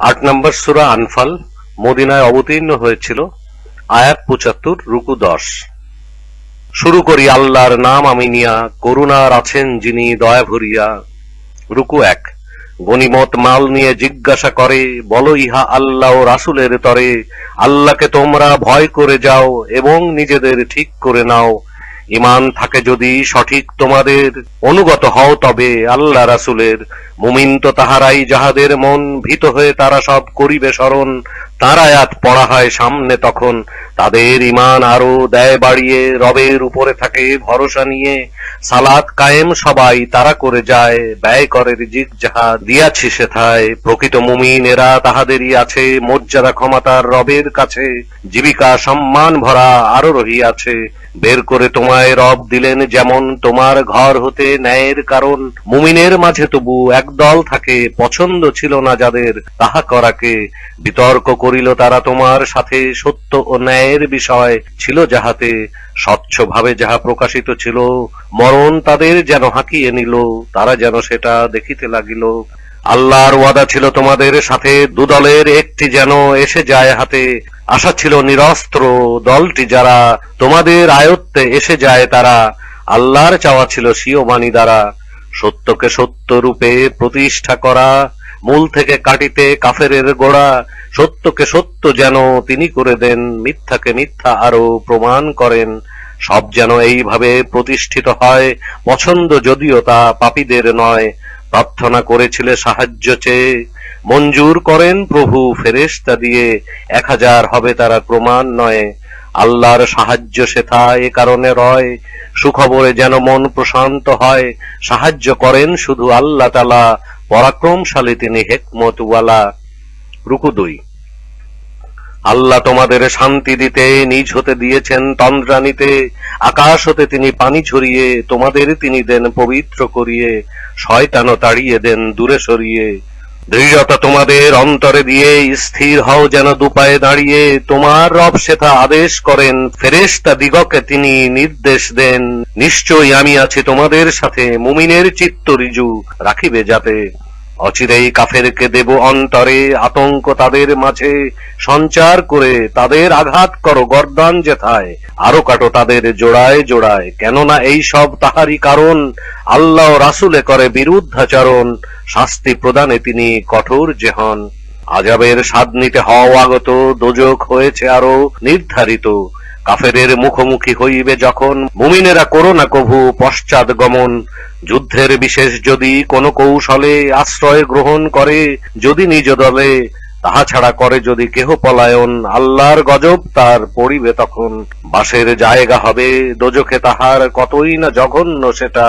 আট নম্বর সুরা আনফাল মদিনায় অবতীর্ণ হয়েছিল আয়াত পঁচাত্তর, রুকু দশ। শুরু করি, আল্লাহর নাম আমি নিয়া, করুণার আছেন যিনি, দয়া ভরিয়া। রুকু এক। গনিমত মাল নিয়ে জিজ্ঞাসা করে, বলো ইহা আল্লাহ ও রাসুলের তরে, আল্লাহকে তোমরা ভয় করে যাও এবং নিজেদের ঠিক করে নাও। ইমান থাকে যদি সঠিক তোমাদের অনুগত হও, তবে আল্লাহ রাসুলের মুমিন তো তাহারাই যাহাদের মন ভীত হয়ে তারা সব করিবে স্মরণ, তার আয়াত পড়া হয় সামনে তখন। তাদের ইমান আরও দেয় বাড়িয়ে রবের উপরে থাকে ভরসা নিয়ে। সালাত কায়েম সবাই তারা করে যায়, ব্যয় করে রিজিক যাহা দিয়াছি সেথায়। প্রকৃত মুমিন এরা তাহাদেরই আছে, মর্যাদা ক্ষমতার রবের কাছে। জীবিকা সম্মান ভরা আরও রহিয়াছে। বের করে তোমায় রব দিলেন যেমন তোমার ঘর হতে ন্যায়ের কারণ। মুমিনের মাঝে তবু একদল থাকে, পছন্দ ছিল না যাদের। তাহা করাকে বিতর্ক করিল তারা তোমার সাথে সত্য ও ন্যায়ের বিষয় ছিল যাহাতে স্বচ্ছভাবে যাহা প্রকাশিত ছিল। মরণ তাদের যেন হাঁকিয়ে নিল, তারা যেন সেটা দেখিতে লাগিল। আল্লাহর ওয়াদা ছিল তোমাদের সাথে দুদলের একটি যেন এসে যায় হাতে। আশা ছিল নিরস্ত্র দলটি যারা তোমাদের আয়ত্তে এসে যায় তারা। আল্লাহর চাওয়া ছিল স্বীয় বাণী দ্বারা। সত্যকে সত্য রূপে প্রতিষ্ঠা করা, মূল থেকে কাটিতে কাফেরের গোড়া। সত্যকে সত্য যেন তিনি করে দেন, মিথ্যাকে মিথ্যা আরও প্রমাণ করেন। সব যেন এইভাবে প্রতিষ্ঠিত হয়, পছন্দ যদিও তা পাপীদের নয়। প্রার্থনা করেছিলে সাহায্য চেয়ে। মঞ্জুর করেন প্রভু ফেরেশতা দিয়ে। এক হাজার হবে তারা প্রমাণ নয়। আল্লাহর সাহায্য সেথা এ কারণে রয়। সুখবরে যেন মন প্রশান্ত হয়। সাহায্য করেন শুধু আল্লাহ তালা পরাক্রমশালী তিনি হেকমতওয়ালা। রুকু দুই। আল্লাহ তোমাদের শান্তি দিতে নিজ হতে দিয়েছেন তন্দ্রানিতে। আকাশ হতে তিনি পানি ছড়িয়ে তোমাদের তিনি দেন পবিত্র করিয়ে। শয়তানও তাড়িয়ে দেন দূরে সরিয়ে। দৃঢ়তা তোমাদের অন্তরে দিয়ে স্থির হও যেন দুপায়ে দাঁড়িয়ে। তোমার রব সেথা আদেশ করেন, ফেরেশতা দিগকে তিনি নির্দেশ দেন। নিশ্চয়ই আমি আছি তোমাদের সাথে, মুমিনের চিত্ত রিজু রাখিবে যাতে। অচিরেই কাফেরকে দেব অন্তরে আতঙ্ক তাদের মাঝে। সঞ্চার করে তাদের আঘাত করো গর্দান যেথায়। আরও কাটো তাদের জোড়ায় জোড়ায়। কেননা এই সব তাহারই কারণ। আল্লাহ রাসুলে করে বিরুদ্ধাচরণ শাস্তি প্রদানে তিনি কঠোর যে হন আজাবের স্বাদ নিতে হও আগত। দোজক হয়েছে আরও নির্ধারিত। কাফেরের মুখোমুখি হইবে যখন। মুমিনেরা করো না কভু পশ্চাৎ গমন। যুদ্ধের বিশেষ যদি কোন কৌশলে আশ্রয় গ্রহণ করে, যদি নিজ দলে, তাহা ছাড়া করে যদি কেহ পলায়ন, আল্লাহর গজব তার পড়িবে তখন। বাসের জায়গা হবে, দোজখে তাহার কতই না জঘন্য সেটা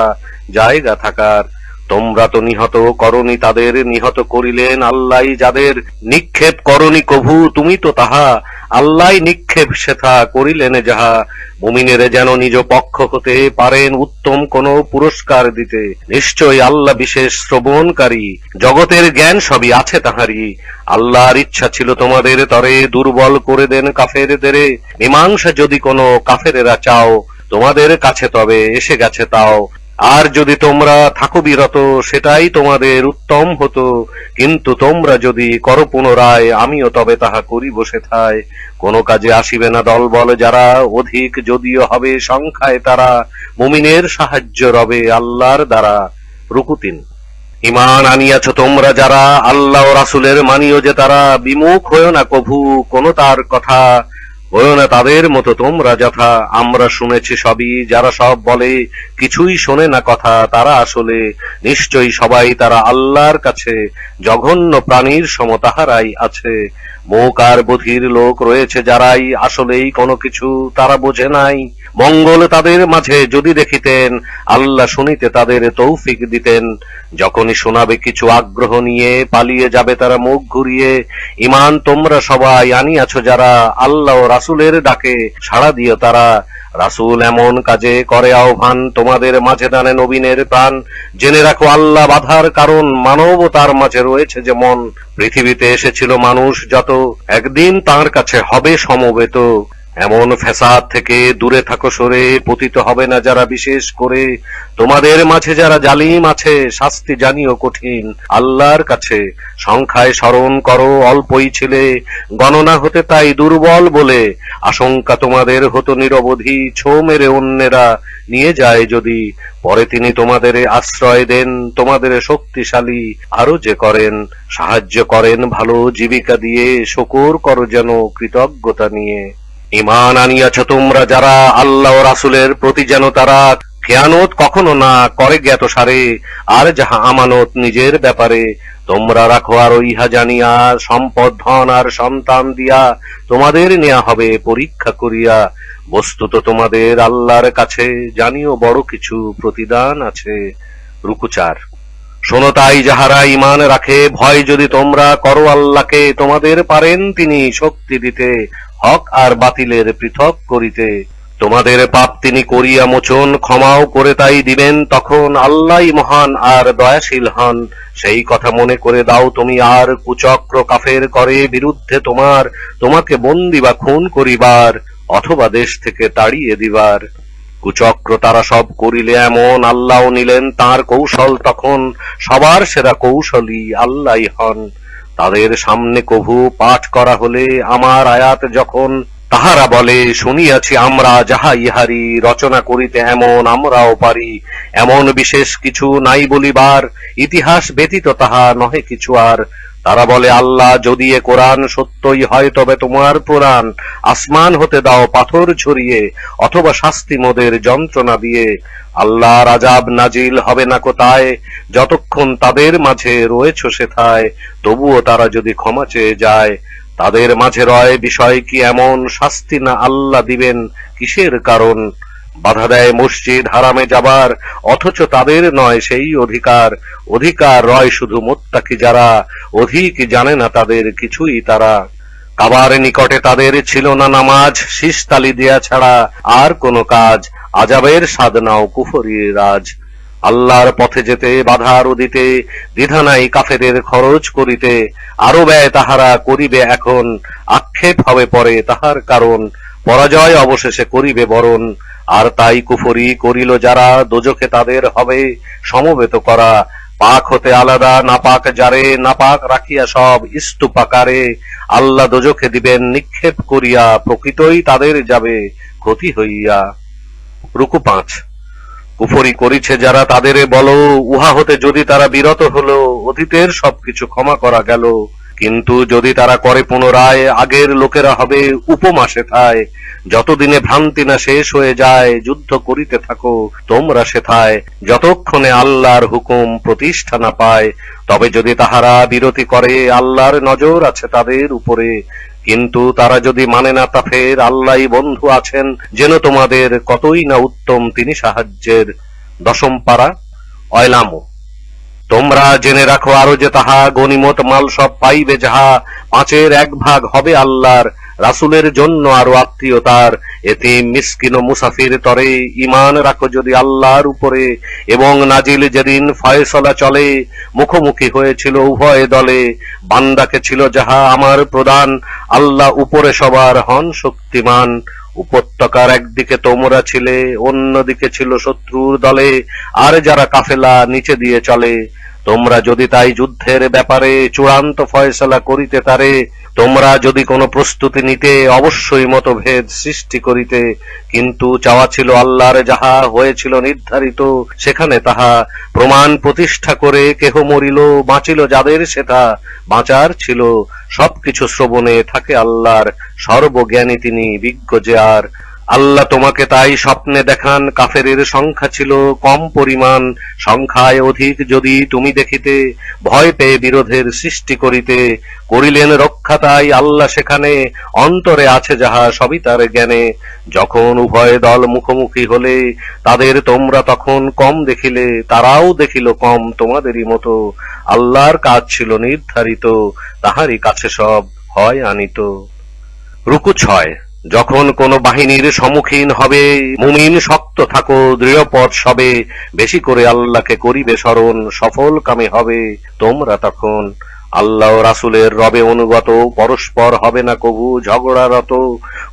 জায়গা থাকার। তোমরা তো নিহত করনি তাদের, নিহত করিলেন আল্লাহ যাদের। নিক্ষেপ করনি কভু, তুমি তো তাহা আল্লাহ নিক্ষেপ সেথা করিলেন যাহা। মুমিনের যেন নিজ পক্ষ হতে পারেন উত্তম কোন পুরস্কার দিতে। নিশ্চয় আল্লাহ বিশেষ শ্রবণকারী। জগতের জ্ঞান সবই আছে তাহারই। আল্লাহর ইচ্ছা ছিল তোমাদের তরে দুর্বল করে দেন কাফেরদের। মীমাংসা যদি কোনো কাফেরেরা চাও, তোমাদের কাছে তবে এসে গেছে তাও। আর যদি তোমরা থাকো বিরত, সেটাই তোমাদের উত্তম হতো। কিন্তু তোমরা যদি করো পুনরায়, আমিও তবে তাহা করি বসে থায় কোনো কাজে আসিবে না দল বল যারা, অধিক যদিও হবে সংখ্যায় তারা। মুমিনের সাহায্য রবে আল্লাহর দ্বারা রুকুতিন। ইমান আনিয়াছ তোমরা যারা, আল্লাহ রাসুলের মানিও যে তারা। বিমুখ হয়েও না কভু, কোন তার কথা। হয়েও না তাদের মতো তোমরা যথা, আমরা শুনেছি সবই। যারা সব বলে, কিছুই শোনে না কথা, তারা আসলে নিশ্চয়ই সবাই তারা আল্লাহর কাছে জঘন্য প্রাণীর সমতাহারাই আছে। মুখ আর বুধির লোক রয়েছে যারাই আসলেই কোনো কিছু তারা বোঝে নাই। মঙ্গল তাদের মাঝে যদি দেখিতেন, আল্লাহ শুনিতে তাদের তৌফিক দিতেন। যখনই শোনাবে কিছু আগ্রহ নিয়ে পালিয়ে যাবে তারা মুখ ঘুরিয়ে ইমান তোমরা সবাই আনিয়াছ যারা আল্লাহ রাসুলের ডাকে সাড়া দিও তারা। রাসুল এমন কাজে করে আহ্বান, তোমাদের মাঝে দানে নবীনের প্রাণ। জেনে রাখো, আল্লাহ বাধার কারণ মানব তার মাঝে রয়েছে যেমন পৃথিবীতে এসেছিল মানুষ যত, একদিন তার কাছে হবে সমবেত। এমন ফ্যাসাদ থেকে দূরে থাকো সরে, পতিত হবে না যারা বিশেষ করে। তোমাদের মাঝে যারা জালিম আছে, শাস্তি জানিও কঠিন। আল্লাহর কাছে সংখ্যায় স্মরণ করো, অল্পই ছিলে। গণনা হতে তাই দুর্বল বলে। আশঙ্কা তোমাদের হতো নিরবধি, ছো মেরে অন্যেরা নিয়ে যায় যদি। পরে তিনি তোমাদের আশ্রয় দেন, তোমাদের শক্তিশালী আরও যে করেন। সাহায্য করেন ভালো জীবিকা দিয়ে, শকুর করো যেন কৃতজ্ঞতা নিয়ে। ইমান আনিয়াছ তোমরা যারা আল্লাহ রাসুলের প্রতি যেন তারা খেয়ানত কখনো না করে জ্ঞাত সারে। আর যাহা আমানত নিজের ব্যাপারে, তোমরা রাখো আর ইহা জানিয়া, সম্পদ, ধন আর সন্তান দিয়া তোমাদের নেওয়া হবে পরীক্ষা করিয়া। বস্তুত তোমাদের আল্লাহর কাছে জানিও বড় কিছু প্রতিদান আছে। রুকুচার শোনো তাই যাহারা ইমান রাখে, ভয় যদি তোমরা করো আল্লাহকে, তোমাদের পারেন তিনি শক্তি দিতে। হক আর বাতিলের পৃথক করিতে। তোমাদের পাপ তিনি করিয়া মোচন, ক্ষমাও করে তাই দিবেন। তখন আল্লাহই মহান আর দয়াশীল হন। সেই কথা মনে করে দাও তুমি আর কুচক্র কাফের করে বিরুদ্ধে তোমার, তোমাকে বন্দি বা খুন করিবার, অথবা দেশ থেকে তাড়িয়ে দিবার। কুচক্র তারা সব করিলে এমন আল্লাহ নিলেন, তার কৌশল তখন সবার সেরা কৌশলী আল্লাহ হন। তাদের সামনে কভু পাঠ করা হলে আমার আয়াত যখন তাহারা বলে, শুনিয়াছি আমরা যাহা ইহারি রচনা করিতে এমন, আমরাও পারি। এমন বিশেষ কিছু নাই বলিবার। ইতিহাস ব্যতীত তাহা নহে কিছু আর। তারা বলে, আল্লাহ, যদি এ কোরআন সত্যই হয়, তবে তোমার পুরাণ আসমান হতে দাও, পাথর ছড়িয়ে, অথবা শাস্তি মোদের যন্ত্রণা দিয়ে। আল্লাহ রাজাব নাজিল হবে না কোথায়? যতক্ষণ তাদের মাঝে রয়েছ সেথায়, তবুও তারা যদি ক্ষমা চেয়ে যায়, তাদের মাঝে রয় বিষয় কি এমন শাস্তি না আল্লাহ দিবেন? কিসের কারণ? বাধা দেয় মসজিদ হারামে যাবার, অথচ তাদের নয় সেই অধিকার। অধিকার রয় শুধু মোত্তাকি যারা, অধিক জানে না তাদের কিছুই তারা। কাবার নিকটে তাদের ছিল না নামাজ, শীষ তালি দেয়া ছাড়া আর কোনো কাজ। আজাবের সাধনাও কুফরির রাজ। আল্লাহর পথে যেতে, বাধার দিতে দ্বিধা নাই কাফেদের খরচ করিতে। আরও ব্যয় তাহারা করিবে এখন, আক্ষেপ হবে পরে তাহার কারণ। পরাজয় অবশেষে করিবে বরণ। আর তাই কুফরি করিল যারা, দোজখে তাদের হবে সমবেত করা। পাক হতে আলাদা, নাপাক যারে নাপাক রাখিয়া সব ইস্তুপাকারে আল্লাহ দোজখে দিবেন, নিক্ষেপ করিয়া প্রকৃতই তাদের যাবে, ক্ষতি হইয়া। রুকু পাঁচ। কুফরি করিছে যারা, তাদের বলো, উহা হতে যদি তারা বিরত হলো, অতীতের সবকিছু ক্ষমা করা গেল। কিন্তু যদি তারা করে পুনরায়, আগের লোকেরা হবে উপমাসে থায়। যতদিনে ভ্রান্তি না শেষ হয়ে যায়, যুদ্ধ করিতে থাকো, তোমরা সেথায়। যতক্ষণে আল্লাহর হুকুম প্রতিষ্ঠা না পায়, তবে যদি তাহারা বিরতি করে, আল্লাহর নজর আছে তাদের উপরে। কিন্তু তারা যদি মানে না, তা ফের আল্লাহ বন্ধু আছেন, যেন তোমাদের কতই না উত্তম তিনি সাহায্যের। দশম পারা, অয়লামো। তোমরা জেনে রাখো আরও যে তাহা গনিমত মাল সব পাইবে যাহা পাঁচের এক ভাগ হবে আল্লাহর। রাসুলের জন্য আরও আত্মীয়তার এতে মিসকিন ও মুসাফির তরে ইমান রাখো যদি আল্লাহর উপরে। এবং নাজিল যেদিন ফয়সলা চলে, মুখোমুখি হয়েছিল উভয় দলে। বান্দাকে ছিল যাহা আমার প্রদান, আল্লাহ উপরে সবার হন শক্তিমান। উপত্যকার একদিকে তোমরা ছিলে, অন্যদিকে ছিল শত্রুর দলে। আর যারা কাফেলা, নিচে দিয়ে চলে তোমরা যদি তাই যুদ্ধের ব্যাপারে চূড়ান্ত ফয়সলা করিতে তারে, তোমরা যদি কোনো প্রস্তুতি নিতে, অবশ্যই মতভেদ সৃষ্টি করিতে। কিন্তু চাওয়া ছিল আল্লাহর, যাহা হয়েছিল নির্ধারিত, সেখানে তাহা প্রমাণ প্রতিষ্ঠা করে কেহ মরিল, বাঁচিল যাদের সেটা বাঁচার ছিল। সবকিছু শ্রবণে থাকে আল্লাহর সর্বজ্ঞানী, তিনি বিজ্ঞ যে আর আল্লাহ তোমাকে তাই স্বপ্নে দেখান, কাফেরের সংখ্যা ছিল কম পরিমাণ, সংখ্যায় অধিক যদি তুমি দেখিতে, ভয় পেয়ে বিরোধের সৃষ্টি করিতে, করিলেন রক্ষা তাই আল্লাহ সেখানে, অন্তরে আছে যাহা সবই তার জ্ঞানে। যখন উভয় দল মুখোমুখি হলে, তাদের তোমরা তখন কম দেখিলে, তারাও দেখিল কম তোমাদেরই মতো। আল্লাহর কাজ ছিল নির্ধারিত, তাহারই কাছে সব হয় আনিত। রুকু ছয়। যখন কোন বাহিনীর সম্মুখীন হবে, মুমিন শক্ত থাকো, দৃঢ়পথ সবে, বেশি করে আল্লাহকে করিবে স্মরণ, সফল কামে হবে। তোমরা তখন আল্লাহ রাসুলের রবে অনুগত, পরস্পর হবে না কবু ঝগড়ারত।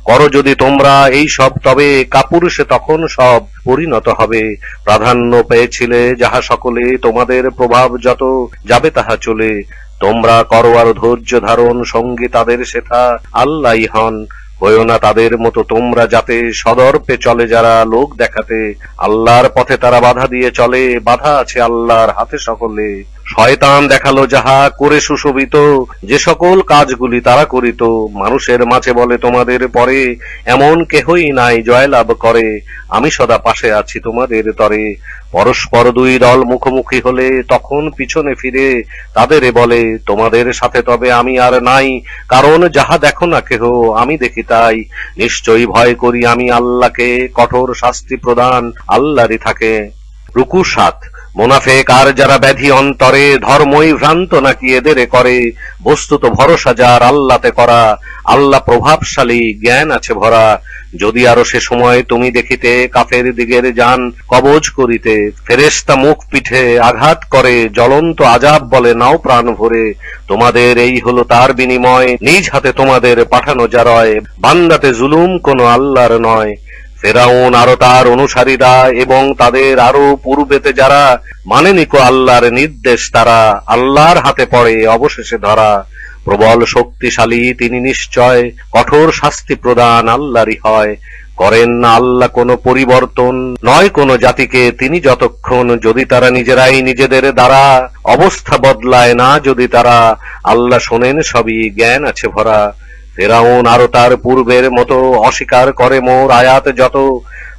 করো যদি তোমরা এই সব, তবে কাপুরুষে তখন সব পরিণত হবে। প্রাধান্য পেয়েছিলে যাহা সকলে, তোমাদের প্রভাব যত যাবে তাহা চলে। তোমরা করো আর ধৈর্য ধারণ, সঙ্গী তাদের সেথা আল্লাহ হন। হইও না তাদের মতো তোমরা যাতে সদর্পে চলে যারা লোক দেখাতে। আল্লাহর পথে তারা বাধা দিয়ে চলে, বাধা আছে আল্লাহর হাতে সকলে। শয়তান দেখাল যাহা করে সুশোভিত, যে সকল কাজগুলি তারা করিত, মানুষের মাঝে বলে তোমাদের পরে, এমন কেহই নাই জয়লাভ করে, আমি সদা পাশে আছি তোমাদের তরে। পরস্পর দুই দল মুখোমুখি হলে তখন পিছনে ফিরে তাদের বলে, তোমাদের সাথে তবে আমি আর নাই, কারণ যাহা দেখো না কেহ, আমি দেখি তাই। নিশ্চয়ই ভয় করি আমি আল্লাহকে, কঠোর শাস্তি প্রদান আল্লাহরই থাকে। রুকু সাত মোনাফেক আর যারা ব্যাধি অন্তরে, ধর্মই ভ্রান্ত নাকি এদের করে। বস্তুত ভরসা যার আল্লাতে করা, আল্লাহ প্রভাবশালী, জ্ঞান আছে ভরা। যদি আরও সে সময় তুমি দেখিতে কাফের দিগের যান কবজ করিতে ফেরেস্তা মুখ পিঠে আঘাত করে, জ্বলন্ত আজাব বলে নাও প্রাণ ভরে। তোমাদের এই হলো তার বিনিময়, নিজ হাতে তোমাদের পাঠানো যারয় বান্দাতে জুলুম কোনো আল্লাহর নয়। ফেরাউন আরও তার অনুসারীরা এবং তাদের আরও পূর্বেতে যারা মানেনি কো আল্লাহর নির্দেশ, তারা আল্লাহর হাতে পড়ে অবশেষে ধরা। প্রবল শক্তিশালী তিনি নিশ্চয়, কঠোর শাস্তি প্রদান আল্লাহরই হয়। করেন না আল্লাহ কোনো পরিবর্তন, নয় কোনো জাতিকে তিনি যতক্ষণ যদি তারা নিজেরাই নিজেদের দ্বারা অবস্থা বদলায় না যদি তারা আল্লাহ শোনেন সবই জ্ঞান আছে ভরা। ফেরাউন আরও তার পূর্বের মতো অস্বীকার করে মোর আয়াত যত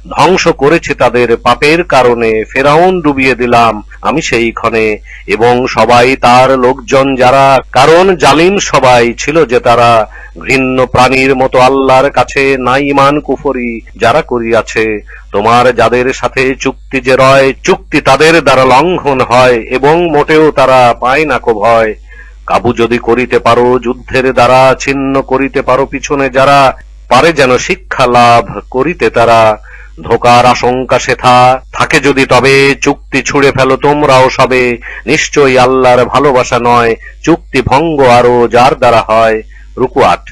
ধ্বংস করেছে তাদের পাপের কারণে ফেরাউন ডুবিয়ে দিলাম আমি সেই ক্ষণে এবং সবাই তার লোকজন যারা, কারণ জালিম সবাই ছিল যে তারা ঘৃণ্য প্রাণীর মতো আল্লাহর কাছে নাই ইমান কুফরি যারা করিয়াছে। তোমার যাদের সাথে চুক্তি যে রয়, চুক্তি তাদের দ্বারা লঙ্ঘন হয় এবং মোটেও তারা পায় না কো ভয় কাবু যদি করিতে পারো, যুদ্ধের দ্বারা, ছিন্ন করিতে পারো পিছনে যারা, পারে যেন শিক্ষা লাভ করিতে তারা। ধোকার আশঙ্কা সেথা থাকে যদি তবে, চুক্তি ছুঁড়ে ফেলো তোমরাও সবে। নিশ্চয়ই আল্লাহর ভালোবাসা নয়, চুক্তি ভঙ্গ আরও যার দ্বারা হয়। রুকু আট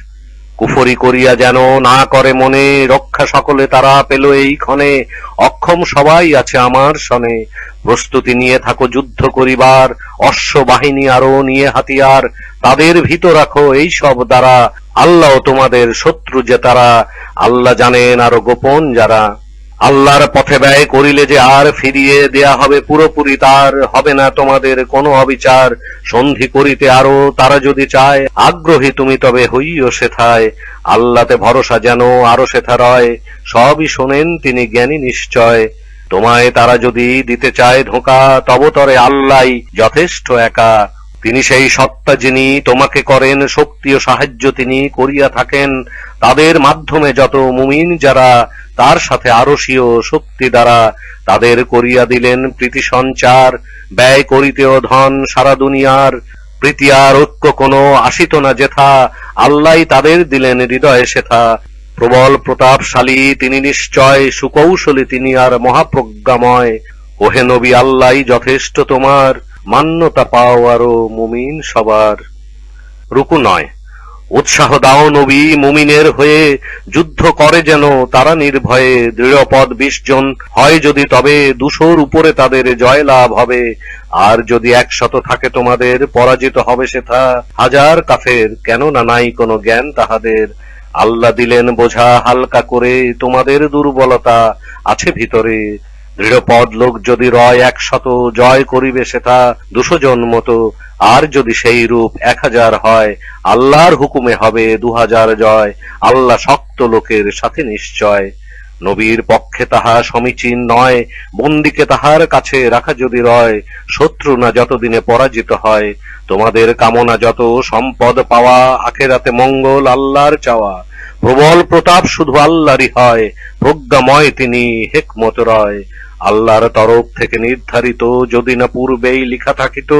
কুফরি করিয়া যেন না করে মনে, রক্ষা সকলে তারা পেল এই ক্ষণে অক্ষম সবাই আছে আমার সনে। প্রস্তুতি নিয়ে থাকো, যুদ্ধ করিবার অশ্ব বাহিনী আরও নিয়ে হাতিয়ার। তাদের ভিতর রাখো এই সব দ্বারা। আল্লাহ তোমাদের শত্রু যে তারা। আল্লাহ জানেন আরও গোপন যারা। আল্লাহর পথে ব্যয় করিলে যে আর ফিরিয়ে দেয়া হবে পুরোপুরি, তার হবে না তোমাদের কোনো অবিচার। সন্ধি করিতে আরও তারা যদি চায়, আগ্রহী তুমি তবে হইও সেথায়। আল্লাতে ভরসা যেন আরও সেথা রয়, সবই শোনেন তিনি জ্ঞানী নিশ্চয়। তোমায় তারা যদি দিতে চায় ধোঁকা তবতরে আল্লাহ যথেষ্ট একা। তিনি সেই সত্তা যিনি তোমাকে করেন, শক্তি ও সাহায্য তিনি করিয়া থাকেন। তাদের মাধ্যমে যত মুমিন যারা তার সাথে আরশীয় শক্তি দ্বারা তাদের করিয়া দিলেন প্রীতি সঞ্চার, ব্যয় করিতেও ধন সারা দুনিয়ার, প্রীতি আর ঐক্য কোনো আসিত না যেথা, আল্লাহ তাদের দিলেন হৃদয়ে সেথা। প্রবল প্রতাপশালী তিনি নিশ্চয়, সুকৌশলী তিনি আর মহাপ্রজ্ঞাময়। ওহে নবী আল্লাহ, যথেষ্ট তোমার, মান্যতা পাও আরও মুমিন সবার। রুকু নয়। উৎসাহ দাও নবী মুমিনের হয়ে, যুদ্ধ করে যেন তারা নির্ভয়ে। দৃঢ়পদ বিশ জন, হয় যদি তবে দুশোর উপরে তাদের জয় লাভ হবে। আর যদি একশত থাকে তোমাদের, পরাজিত হবে সেথা। হাজার কাফের কেন না নাই কোনো জ্ঞান তাহাদের। আল্লাহ দিলেন বোঝা হালকা করে, তোমাদের দুর্বলতা আছে ভিতরে। দৃঢ়পদ লোক যদি রয় একশত, জয় করিবে সেটা দুশো জন মতো। আর যদি সেই রূপ এক হাজার হয়, আল্লাহর হুকুমে হবে দু হাজার জয়, আল্লাহ শক্ত লোকের সাথে নিশ্চয়। নবীর পক্ষে তাহা সমীচীন নয়, বন্দিকে তাহার কাছে রাখা যদি রয়, শত্রু না যতদিনে পরাজিত হয়, তোমাদের কামনা যত সম্পদ পাওয়া, আখেরাতে মঙ্গল আল্লাহর চাওয়া। প্রবল প্রতাপ শুধু আল্লাহরই হয়, প্রজ্ঞাময় তিনি, হেকমত রয়। আল্লাহর তরফ থেকে নির্ধারিত, যদি না পূর্বেই লিখা থাকিত,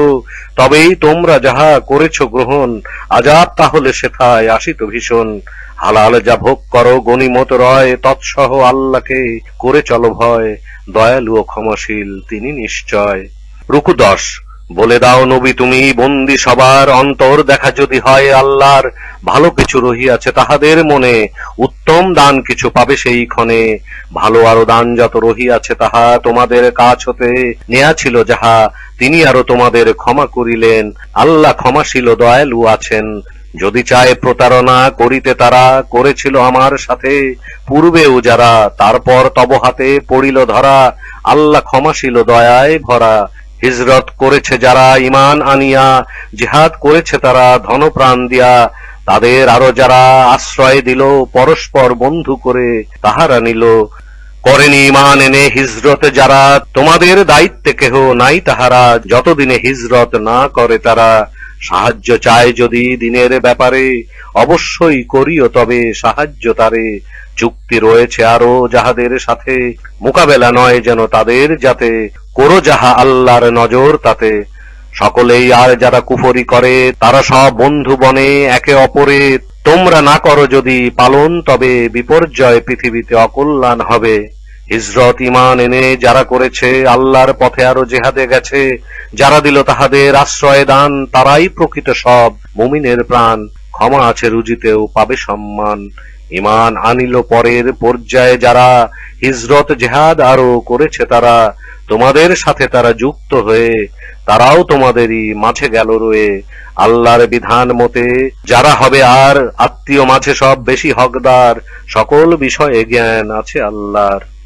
তবেই তোমরা যাহা করেছ গ্রহণ আজাদ তাহলে সেথায় আসিত ভীষণ। হালাল যা ভোগ করো, গণিমত রয়, তৎসহ আল্লাহকে করে চলো ভয়, দয়ালু ও ক্ষমাশীল তিনি নিশ্চয়। রুকু দশ। বলে দাও নবী, তুমি বন্দি সবার অন্তর দেখা যদি হয় আল্লাহর, ভালো কিছু রহিয়াছে তাহাদের মনে, উত্তম দান কিছু পাবে সেই ক্ষণে, ভালো আরও দান যত রহিয়াছে তাহা তোমাদের কাছ হতে নেয়া ছিল যাহা তিনি আরও তোমাদের ক্ষমা করিলেন, আল্লাহ ক্ষমাশীল দয়ালু আছেন। যদি চায় প্রতারণা করিতে তারা, করেছিল আমার সাথে, পূর্বেও যারা, তারপর তব হাতে পড়িল ধরা, আল্লাহ ক্ষমাশীল দয়ায় ভরা হিজরত করেছে যারা ইমান আনিয়া, জিহাদ করেছে তারা ধনপ্রাণ দিয়া, তাদের আরও যারা আশ্রয় দিল, পরস্পর বন্ধু করে তাহারা নিল। করেনি ইমান এনে হিজরত যারা, তোমাদের দায়িত্বে কেহ নাই তাহারা। যতদিনে হিজরত না করে তারা, সাহায্য চায় যদি দিনের ব্যাপারে, অবশ্যই করিও তবে সাহায্য তারে। চুক্তি রয়েছে আরও যাহাদের সাথে, মোকাবেলা নয় যেন তাদের যাতে করো যাহা আল্লাহর নজর, তাতে সকলেই আর যারা কুফরি করে, তারা সব বন্ধু বনে একে অপরে। তোমরা না করো যদি পালন, তবে বিপর্যয় পৃথিবীতে অকল্যাণ হবে। হিজরত ইমান এনে যারা করেছে, আল্লাহর পথে আরও জেহাদে গেছে, যারা দিল তাহাদের আশ্রয় দান, তারাই প্রকৃত সব মুমিনের প্রাণ। ক্ষমা আছে রুজিতেও, পাবে সম্মান। ইমান আনিল পরের পর্যায়ে যারা হিজরত জেহাদ আরও করেছে তারা তোমাদের সাথে তারা যুক্ত হয়ে, তারাও তোমাদেরই মাঝে গেল রয়ে। আল্লাহর বিধান মতে যারা হবে আর আত্মীয় মাঝে সব বেশি হকদার, সকল বিষয়ে জ্ঞান আছে আল্লাহর।